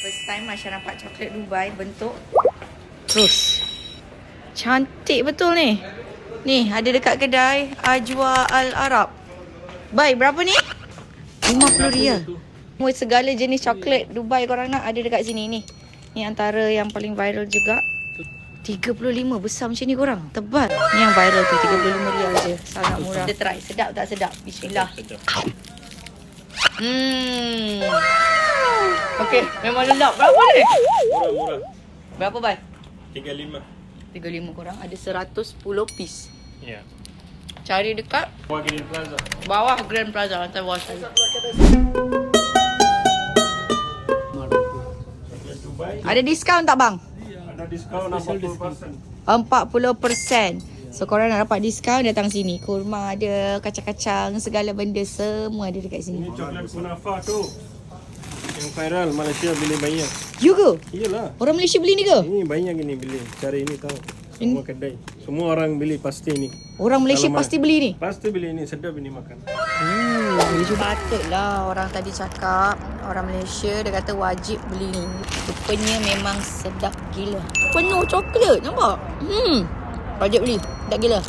First time Masya nampak coklat Dubai bentuk terus. Cantik betul ni. Ni ada dekat kedai Ajwa Al Arab. Baik, berapa ni? 50 riyal. Semua segala jenis coklat Dubai korang nak ada dekat sini ni. Ni antara yang paling viral juga. 35 besar macam ni korang. Tebal. Ni yang viral tu 35 riyal je. Sangat murah. Kita try. Sedap tak sedap? Bismillah. Hmm. Okey, memang lelap. Berapa ni? Murah-murah. Berapa bai? 35. 35 korang ada 110 piece. Ya. Cari dekat Buat Green Plaza. bawah Grand Plaza lantai bawah. Dubai Ada diskaun tak bang? ada diskaun 40%. 40%. So korang nak dapat diskaun datang sini. Kurma ada, kacang-kacang, segala benda semua ada dekat sini. Ini coklat kunafa tu. Yang viral Malaysia beli banyak. You ke? Iyalah. Orang Malaysia beli ni ke? Ini banyak ini beli. Cari ini tahu. Semua kedai. Semua orang beli pasti ini. Orang Malaysia Alamak. pasti beli ni? Pasti beli ini sedap ini makan. Hmm, patutlah orang tadi cakap orang Malaysia dia kata wajib beli ni. Rupanya memang sedap gila. Penuh coklat nampak? Hmm. Wajib beli. Sedap gila.